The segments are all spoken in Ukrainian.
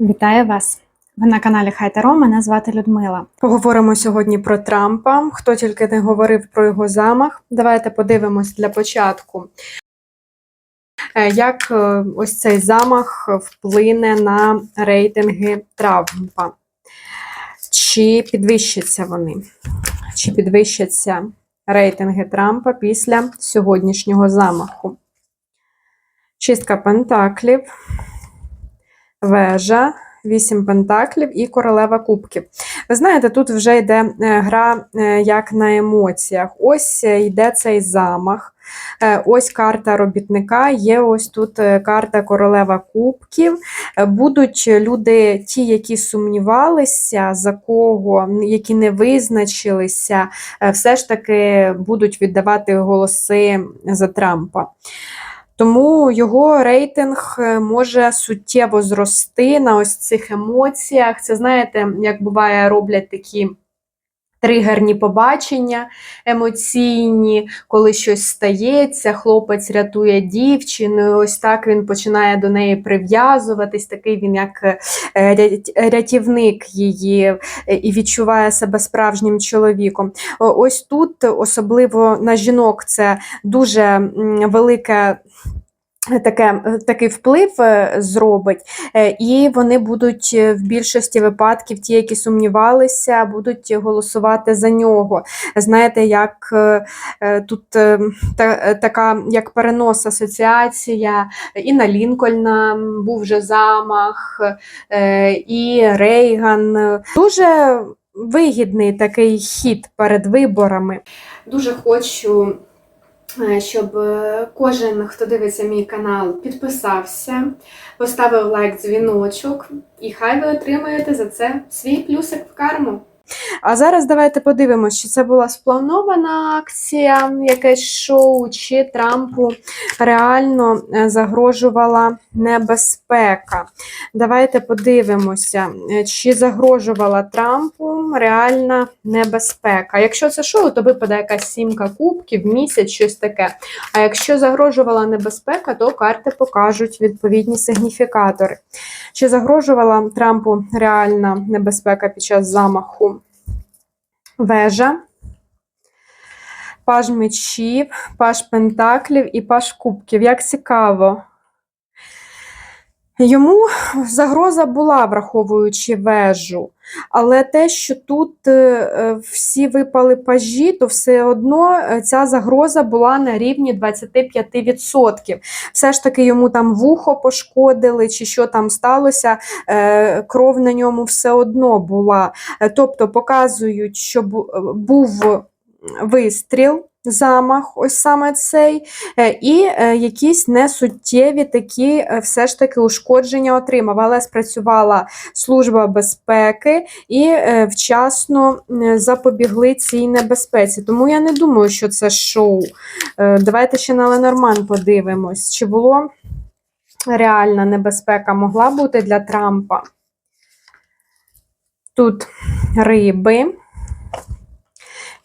Вітаю вас! Ви на каналі Хай Таро, мене звати Людмила. Поговоримо сьогодні про Трампа. Хто тільки не говорив про його замах. Давайте подивимось для початку, е, як е, ось цей замах вплине на рейтинги Трампа. Чи підвищаться вони? Чи підвищаться рейтинги Трампа після сьогоднішнього замаху? Чистка пентаклів, вежа, вісім пентаклів і королева кубків. Ви знаєте, тут вже йде е, гра е, як на емоціях. Ось е, йде цей замах. Ось карта робітника, є ось тут карта королева кубків. Будуть люди, ті, які сумнівалися, за кого, які не визначилися, все ж таки будуть віддавати голоси за Трампа. Тому його рейтинг е, може суттєво зрости на ось цих емоціях. Це знаєте, як буває, роблять такі. Тригерні побачення емоційні, коли щось стається, хлопець рятує дівчину, ось так він починає до неї прив'язуватись, такий він як е, рятівник її е, і відчуває себе справжнім чоловіком. Ось тут, особливо на жінок, це дуже велике. Таке, такий вплив е, зробить, е, і вони будуть е, в більшості випадків, ті, які сумнівалися, будуть голосувати за нього. Знаєте, як е, е, тут е, та, е, така як перенос асоціація, і на Лінкольна був вже замах, е, і Рейган. Дуже вигідний такий хід перед виборами. Дуже хочу е, щоб е, кожен, хто дивиться мій канал, підписався, поставив лайк, дзвіночок, і хай ви отримаєте за це свій плюсик в карму. А зараз давайте подивимося, чи це була спланована акція, якесь шоу, чи Трампу реально е, загрожувала небезпека. Давайте подивимося, е, чи загрожувала Трампу реальна небезпека. Якщо це шоу, то випаде якась сімка кубків, місяць, щось таке. А якщо загрожувала небезпека, то карти покажуть відповідні сигніфікатори. Чи загрожувала Трампу реальна небезпека під час замаху? Вежа, паж мечів, паж пентаклів і паж кубків. Як цікаво. Йому загроза була, враховуючи вежу, але те, що тут е, е, всі випали пажі, то все одно е, ця загроза була на рівні 25%. Все ж таки йому там вухо пошкодили, чи що там сталося, кров на ньому все одно була. Тобто показують, що був вистріл. Замах, ось саме цей, е, і е, якісь несуттєві такі е, все ж таки ушкодження отримав, але спрацювала служба безпеки і вчасно запобігли цій небезпеці. Тому я не думаю, що це шоу. Давайте ще на Ленорман подивимось, чи було реальна небезпека могла бути для Трампа. Тут риби,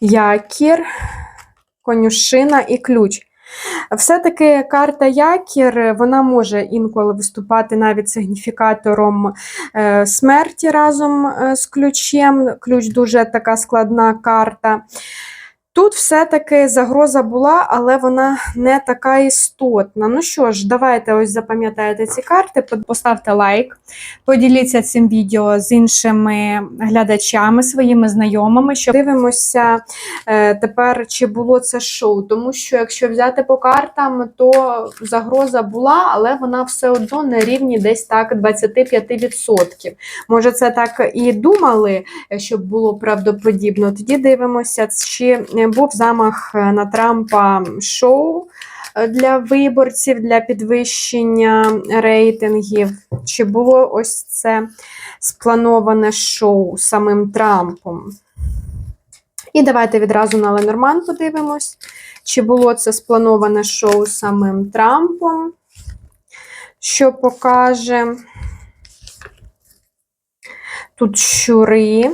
якір, конюшина і ключ. Все-таки карта якір вона може інколи виступати навіть сигніфікатором е, смерті разом е, з ключем. Ключ дуже така складна карта. Тут все-таки загроза була, але вона не така істотна. Ну що ж, давайте ось запам'ятаєте ці карти, поставте лайк, поділіться цим відео з іншими глядачами, своїми знайомими, що дивимося е, тепер, чи було це шоу. Тому що якщо взяти по картам, то загроза була, але вона все одно на рівні десь так 25%. Може, це так і думали, щоб було правдоподібно. Тоді дивимося, чи був замах е, на Трампа шоу е, для виборців, для підвищення рейтингів. Чи було ось це сплановане шоу самим Трампом? І давайте відразу на Ленорман подивимось, чи було це сплановане шоу самим Трампом, що покаже. Тут щури.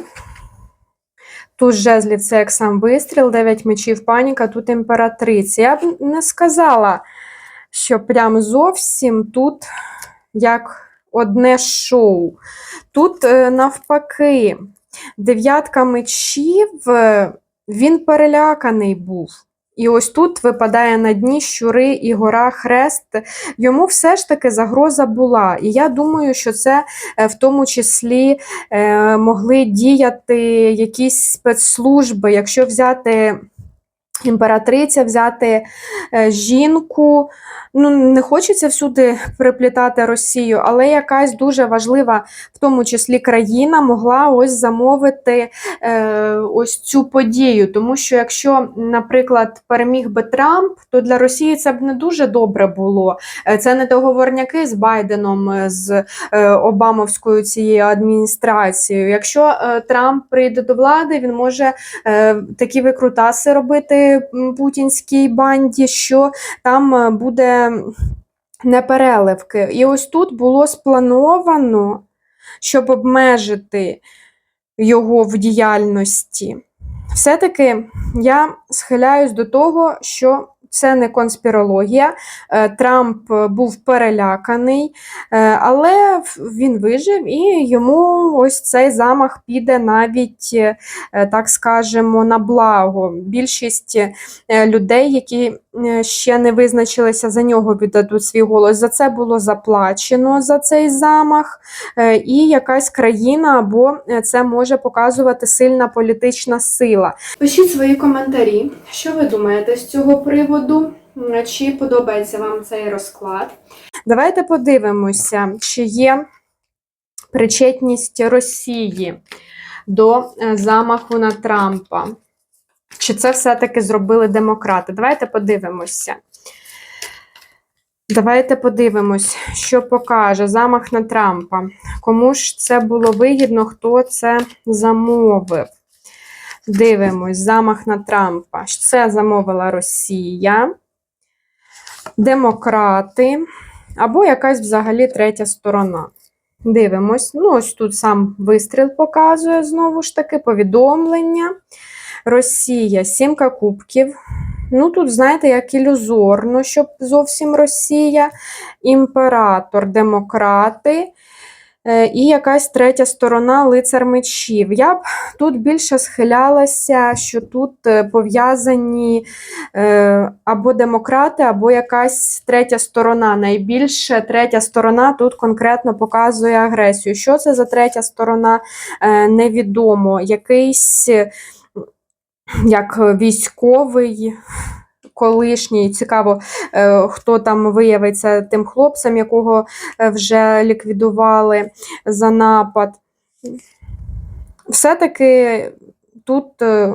Тут жезлів це як сам вистріл, 9 мечів паніка, тут імператриця. Я б не сказала, що прям зовсім тут як одне шоу. Тут е, навпаки, дев'ятка мечів, е, він переляканий був. І ось тут випадає на дні щури і гора хрест. Йому все ж таки загроза була. І я думаю, що це е, в тому числі е, могли діяти якісь спецслужби, якщо взяти. Імператриця взяти е, жінку. Ну, не хочеться всюди приплітати Росію, але якась дуже важлива, в тому числі країна, могла ось замовити е, ось цю подію. Тому що якщо, наприклад, переміг би Трамп, то для Росії це б не дуже добре було. Е, Це не договорняки з Байденом, е, з е, Обамовською цією адміністрацією. Якщо е, Трамп прийде до влади, він може е, такі викрутаси робити путінській банді, що там е, буде непереливки. І ось тут було сплановано, щоб обмежити його в діяльності. Все-таки я схиляюсь до того, що це не конспірологія. Е, Трамп е, був переляканий, е, але він вижив, і йому ось цей замах піде навіть, так скажемо, на благо. Більшість людей, які ще не визначилися за нього, віддадуть свій голос. За це було заплачено за цей замах, і якась країна, або це може показувати сильна політична сила. Пишіть свої коментарі, що ви думаєте з цього приводу. М, Чи подобається вам цей розклад? Давайте подивимося, чи є причетність Росії до е, замаху на Трампа. Чи це все-таки зробили демократи? Давайте подивимося. Давайте подивимось, що покаже замах на Трампа. Кому ж це було вигідно, хто це замовив? Дивимось, замах на Трампа. Це замовила Росія, демократи або якась взагалі третя сторона. Дивимось. Ну, ось тут сам вистріл показує знову ж таки повідомлення. Росія, сімка кубків. Ну, тут, знаєте, як ілюзорно, щоб зовсім Росія, імператор, демократи. Е, І якась третя сторона лицар мечів. Я б тут більше схилялася, що тут е, пов'язані е, або демократи, або якась третя сторона. Найбільше третя сторона тут конкретно показує агресію. Що це за третя сторона, невідомо. Якийсь як військовий. Колишній, цікаво, е, хто там виявиться тим хлопцем, якого е, вже ліквідували за напад. Все-таки тут е,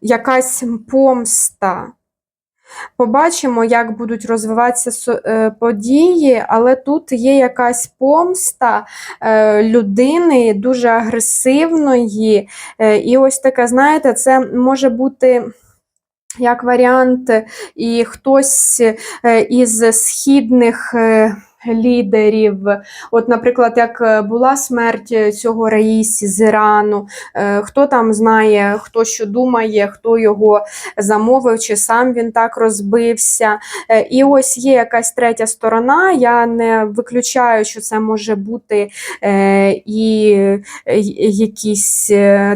якась помста. Побачимо, як будуть розвиватися події, але тут є якась помста людини дуже агресивної. І ось таке, знаєте, це може бути. Як варіант, і хтось е, із східних е, лідерів, от, наприклад, як е, була смерть е, цього Раїсі з Ірану, е, хто там знає, хто що думає, хто його замовив, чи сам він так розбився. І ось є якась третя сторона. Я не виключаю, що це може бути і якісь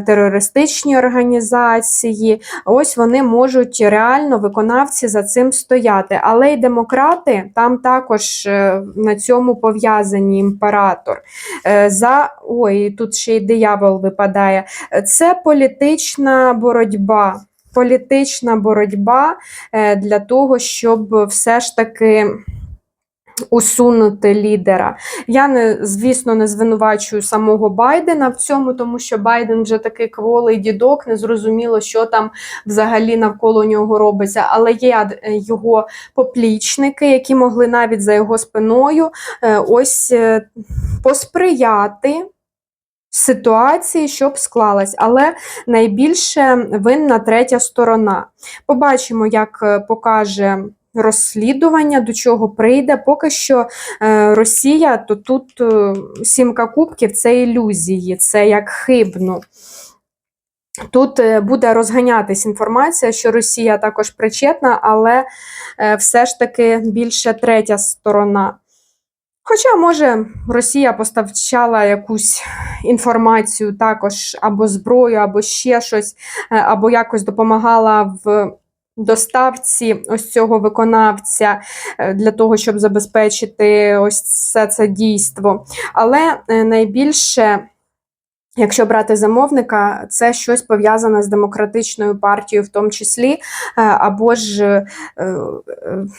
терористичні організації. Ось вони можуть реально виконавці за цим стояти. Але й демократи там також на цьому пов'язані імператор. Е, За ой, тут ще й диявол випадає. Це політична боротьба. Політична боротьба е, для того, щоб все ж таки усунути лідера. Я не, звісно, не звинувачую самого Байдена в цьому, тому що Байден вже такий кволий дідок, не зрозуміло, що там взагалі навколо нього робиться. Але є е, його поплічники, які могли навіть за його спиною е, ось е, посприяти. Ситуації, щоб склалась, але найбільше винна третя сторона. Побачимо, як покаже розслідування, до чого прийде. Поки що е, Росія, то тут е, сімка кубків це ілюзії, це як хибно. Тут е, буде розганятись інформація, що Росія також причетна, але все ж таки більше третя сторона. Хоча, може, Росія поставчала якусь інформацію також або зброю, або ще щось, або якось допомагала в доставці ось цього виконавця е, для того, щоб забезпечити ось це, це дійство. Але е, найбільше. Якщо брати замовника, це щось пов'язане з демократичною партією, в тому числі, е, або ж е, е,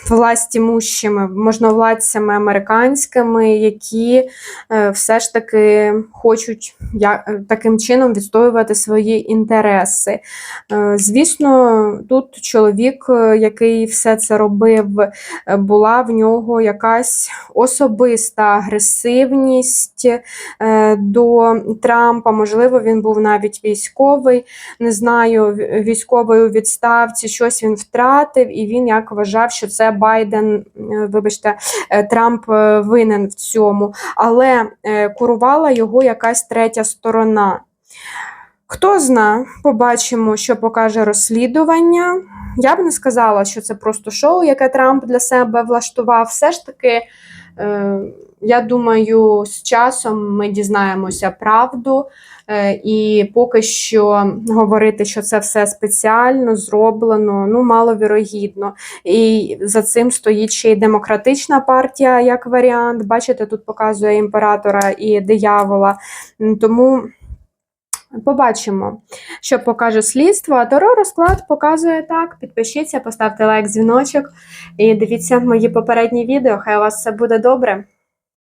властімущими можновладцями американськими, які все ж таки хочуть таким чином відстоювати свої інтереси. Звісно, тут чоловік, який все це робив, була в нього якась особиста агресивність до Трампа. Можливо, він був навіть військовий, не знаю, військовий у відставці, щось він втратив, і він як вважав, що це Байден, е, вибачте, е, Трамп е, винен в цьому. Але курувала його якась третя сторона. Хто зна, побачимо, що покаже розслідування. Я б не сказала, що це просто шоу, яке Трамп для себе влаштував. Все ж таки, я думаю, з часом ми дізнаємося правду. Е, і поки що говорити, що це все спеціально зроблено, ну маловірогідно. І за цим стоїть ще й демократична партія як варіант. Бачите, тут показує імператора і диявола. Тому. Побачимо, що покаже слідство. А Таро розклад показує так. Підпишіться, поставте лайк, дзвіночок і дивіться мої попередні відео. Хай у вас все буде добре.